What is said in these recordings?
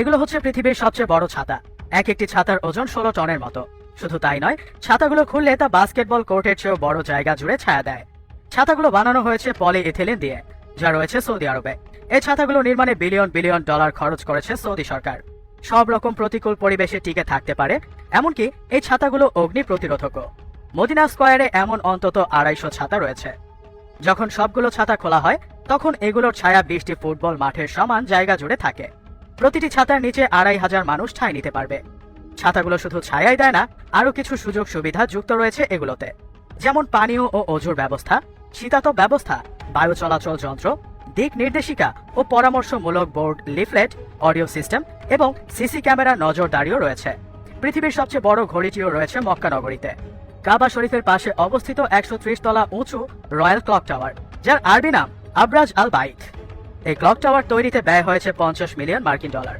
এগুলো হচ্ছে পৃথিবীর সবচেয়ে বড় ছাতা। এক একটি ছাতার ওজন ষোলো টনের মতো। শুধু তাই নয়, ছাতাগুলো খুললে তা বাস্কেটবল কোর্টের চেয়েও বড় জায়গা জুড়ে ছায়া দেয়। ছাতাগুলো বানানো হয়েছে পলি ইথিলিন দিয়ে, যা রয়েছে সৌদি আরবে। এই ছাতাগুলো নির্মাণে বিলিয়ন বিলিয়ন ডলার খরচ করেছে সৌদি সরকার। সব রকম প্রতিকূল পরিবেশে টিকে থাকতে পারে, এমনকি এই ছাতাগুলো অগ্নি প্রতিরোধকও। মদিনা স্কোয়ারে এমন অন্তত আড়াইশো ছাতা রয়েছে। যখন সবগুলো ছাতা খোলা হয়, তখন এগুলোর ছায়া বিশটি ফুটবল মাঠের সমান জায়গা জুড়ে থাকে। প্রতিটি ছাতার নিচে আড়াই হাজার মানুষ ঠাঁই নিতে পারবে। ছাতাগুলো শুধু ছায়াই দেয় না, আরও কিছু সুযোগ সুবিধা যুক্ত রয়েছে এগুলোতে। যেমন পানীয় ও অজুর ব্যবস্থা, শীতাতপ ব্যবস্থা, বায়ু চলাচল যন্ত্র, দিক নির্দেশিকা ও পরামর্শমূলক বোর্ড লিফলেট, অডিও সিস্টেম এবং সিসি ক্যামেরা নজরদারিও রয়েছে। পৃথিবীর সবচেয়ে বড় ঘড়িটিও রয়েছে মক্কা নগরীতে। কাবা শরীফের পাশে অবস্থিত একশো তলা উঁচু রয়্যাল ক্লক টাওয়ার, যার আরবি নাম আবরাজ আল বাইত এই ক্লক টাওয়ার তৈরিতে ব্যয় হয়েছে পঞ্চাশ মিলিয়ন মার্কিন ডলার।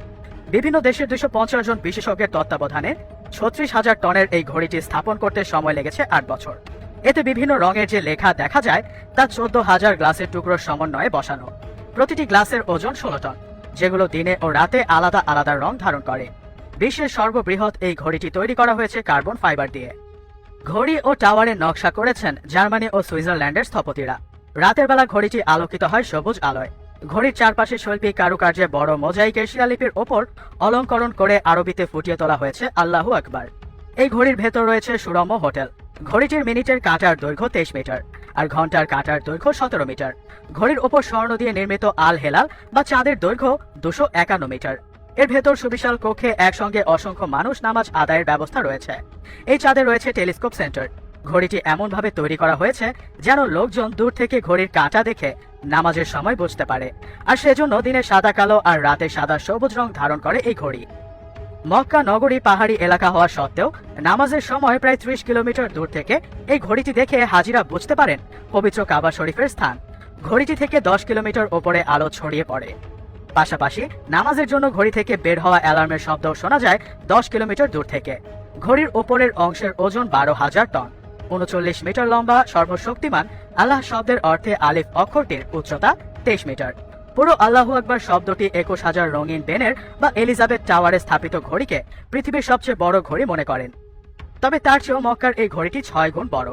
বিভিন্ন দেশের দুশো পঞ্চাশ জন বিশেষজ্ঞের তত্ত্বাবধানে ছত্রিশ হাজার টনের এই ঘড়িটি স্থাপন করতে সময় লেগেছে আট বছর। এতে বিভিন্ন রঙের যে লেখা দেখা যায়, তা চোদ্দ হাজার গ্লাসের টুকরোর সমন্বয়ে বসানো। প্রতিটি গ্লাসের ওজন ষোলো টন, যেগুলো দিনে ও রাতে আলাদা আলাদা রং ধারণ করে। বিশ্বের সর্ববৃহৎ এই ঘড়িটি তৈরি করা হয়েছে কার্বন ফাইবার দিয়ে। ঘড়ি ও টাওয়ারের নকশা করেছেন জার্মানি ও সুইজারল্যান্ডের স্থপতিরা। রাতের বেলা ঘড়িটি আলোকিত হয় সবুজ আলোয়। ঘড়ির চারপাশে শৈল্পিক কারুকার্যে বড় মোজাইকের শিলালিপির ওপর অলঙ্করণ করে আরবিতে ফুটিয়ে তোলা হয়েছে আল্লাহু আকবার। এই ঘড়ির ভেতর রয়েছে সুরম্য হোটেল। ঘড়িটির মিনিটের কাঁটার দৈর্ঘ্য তেইশ মিটার আর ঘণ্টার কাঁটার দৈর্ঘ্য সতেরো মিটার। ঘড়ির ওপর স্বর্ণ দিয়ে নির্মিত আল হেলাল বা চাঁদের দৈর্ঘ্য দুশো একান্ন মিটার। এর ভেতর সুবিশাল কক্ষে একসঙ্গে অসংখ্য মানুষ নামাজ আদায়ের ব্যবস্থা রয়েছে। এই চাঁদে রয়েছে টেলিস্কোপ সেন্টার। ঘড়িটি এমনভাবে তৈরি করা হয়েছে যেন লোকজন দূর থেকে ঘড়ির কাঁটা দেখে নামাজের সময় বুঝতে পারে। আর সেজন্য দিনে সাদা কালো আর রাতে সাদা সবুজ রং ধারণ করে এই ঘড়ি। মক্কা নগরী পাহাড়ি এলাকা হওয়া সত্ত্বেও নামাজের সময় প্রায় ত্রিশ কিলোমিটার দূর থেকে এই ঘড়িটি দেখে হাজিরা বুঝতে পারেন পবিত্র কাবা শরীফের স্থান। ঘড়িটি থেকে দশ কিলোমিটার ওপরে আলো ছড়িয়ে পড়ে। পাশাপাশি নামাজের জন্য ঘড়ি থেকে বের হওয়া অ্যালার্মের শব্দ শোনা যায় দশ কিলোমিটার দূর থেকে। ঘড়ির ওপরের অংশের ওজন বারো হাজার টন। উনচল্লিশ মিটার লম্বা, সর্বশক্তিমান, আল্লাহ শব্দের অর্থে আলিফ অক্ষরটির উচ্চতা তেইশ মিটার। পুরো আল্লাহু আকবার শব্দটি একুশ হাজার রঙিন বেনের বা এলিজাবেথ টাওয়ারে স্থাপিত ঘড়িকে পৃথিবীর সবচেয়ে বড় ঘড়ি মনে করেন। তবে তার চেয়েও মক্কার এই ঘড়িটি ছয় গুণ বড়।